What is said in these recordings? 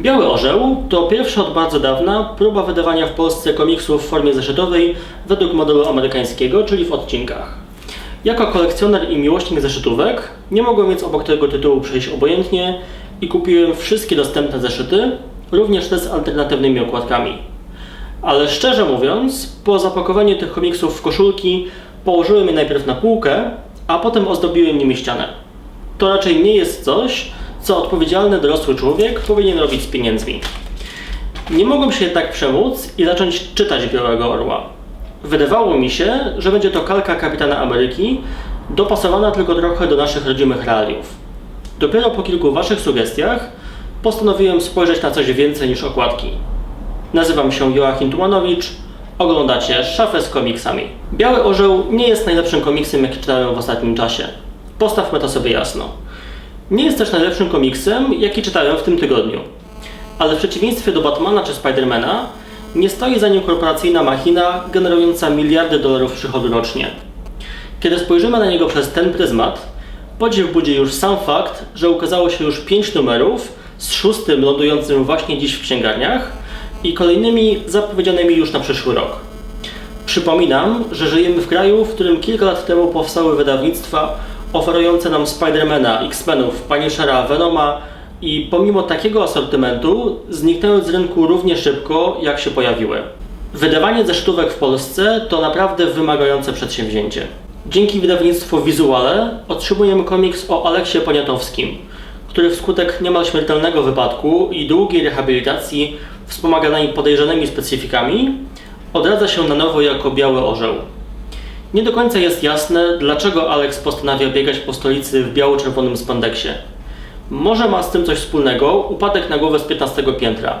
Biały Orzeł to pierwsza od bardzo dawna próba wydawania w Polsce komiksów w formie zeszytowej według modelu amerykańskiego, czyli w odcinkach. Jako kolekcjoner i miłośnik zeszytówek nie mogłem więc obok tego tytułu przejść obojętnie i kupiłem wszystkie dostępne zeszyty, również te z alternatywnymi okładkami. Ale szczerze mówiąc, po zapakowaniu tych komiksów w koszulki położyłem je najpierw na półkę, a potem ozdobiłem nimi ścianę. To raczej nie jest coś, co odpowiedzialny dorosły człowiek powinien robić z pieniędzmi. Nie mogłem się jednak przemóc i zacząć czytać Białego Orła. Wydawało mi się, że będzie to kalka Kapitana Ameryki, dopasowana tylko trochę do naszych rodzimych realiów. Dopiero po kilku Waszych sugestiach postanowiłem spojrzeć na coś więcej niż okładki. Nazywam się Joachim Tumanowicz, oglądacie Szafę z komiksami. Biały Orzeł nie jest najlepszym komiksem, jaki czytałem w ostatnim czasie. Postawmy to sobie jasno. Nie jest też najlepszym komiksem, jaki czytałem w tym tygodniu. Ale w przeciwieństwie do Batmana czy Spidermana, nie stoi za nim korporacyjna machina generująca miliardy dolarów przychodu rocznie. Kiedy spojrzymy na niego przez ten pryzmat, podziw budzi już sam fakt, że ukazało się już 5 numerów, z szóstym lądującym właśnie dziś w księgarniach i kolejnymi zapowiedzianymi już na przyszły rok. Przypominam, że żyjemy w kraju, w którym kilka lat temu powstały wydawnictwa oferujące nam Spidermana, X-Menów, Punishera, Venoma i pomimo takiego asortymentu zniknęły z rynku równie szybko, jak się pojawiły. Wydawanie zeszytówek w Polsce to naprawdę wymagające przedsięwzięcie. Dzięki wydawnictwu Wizuale otrzymujemy komiks o Aleksie Poniatowskim, który wskutek niemal śmiertelnego wypadku i długiej rehabilitacji wspomaganymi podejrzanymi specyfikami odradza się na nowo jako Biały Orzeł. Nie do końca jest jasne, dlaczego Alex postanawia biegać po stolicy w biało-czerwonym spandeksie. Może ma z tym coś wspólnego upadek na głowę z 15 piętra.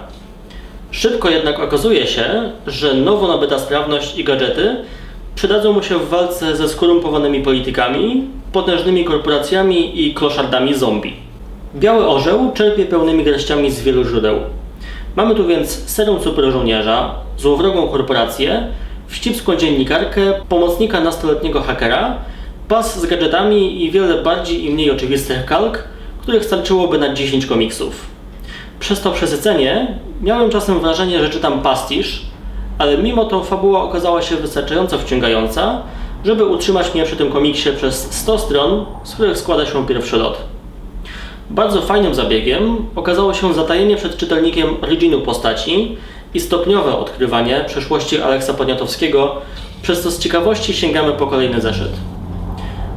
Szybko jednak okazuje się, że nowo nabyta sprawność i gadżety przydadzą mu się w walce ze skorumpowanymi politykami, potężnymi korporacjami i kloszardami zombie. Biały Orzeł czerpie pełnymi garściami z wielu źródeł. Mamy tu więc serum superżołnierza, złowrogą korporację, wścibską dziennikarkę, pomocnika nastoletniego hakera, pas z gadżetami i wiele bardziej i mniej oczywistych kalk, których starczyłoby na 10 komiksów. Przez to przesycenie miałem czasem wrażenie, że czytam pastisz, ale mimo to fabuła okazała się wystarczająco wciągająca, żeby utrzymać mnie przy tym komiksie przez 100 stron, z których składa się pierwszy lot. Bardzo fajnym zabiegiem okazało się zatajenie przed czytelnikiem originu postaci i stopniowe odkrywanie przeszłości Aleksa Poniatowskiego, przez co z ciekawości sięgamy po kolejny zeszyt.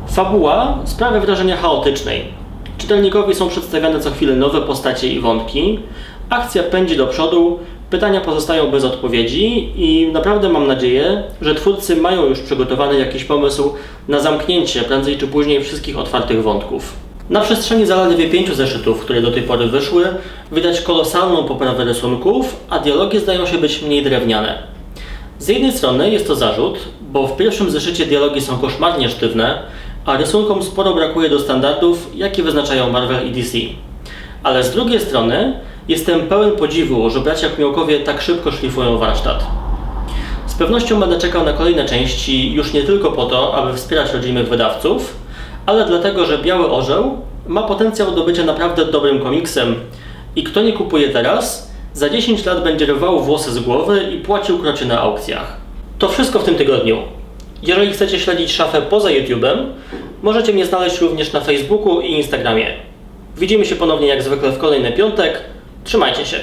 Fabuła sprawia wrażenie chaotycznej. Czytelnikowi są przedstawiane co chwilę nowe postacie i wątki, akcja pędzi do przodu, pytania pozostają bez odpowiedzi i naprawdę mam nadzieję, że twórcy mają już przygotowany jakiś pomysł na zamknięcie prędzej czy później wszystkich otwartych wątków. Na przestrzeni zaledwie pięciu zeszytów, które do tej pory wyszły, widać kolosalną poprawę rysunków, a dialogi zdają się być mniej drewniane. Z jednej strony jest to zarzut, bo w pierwszym zeszycie dialogi są koszmarnie sztywne, a rysunkom sporo brakuje do standardów, jakie wyznaczają Marvel i DC. Ale z drugiej strony jestem pełen podziwu, że bracia Kmiałkowie tak szybko szlifują warsztat. Z pewnością będę czekał na kolejne części już nie tylko po to, aby wspierać rodzimych wydawców, ale dlatego, że Biały Orzeł ma potencjał do bycia naprawdę dobrym komiksem i kto nie kupuje teraz, za 10 lat będzie rwał włosy z głowy i płacił krocie na aukcjach. To wszystko w tym tygodniu. Jeżeli chcecie śledzić szafę poza YouTube'em, możecie mnie znaleźć również na Facebooku i Instagramie. Widzimy się ponownie jak zwykle w kolejny piątek. Trzymajcie się.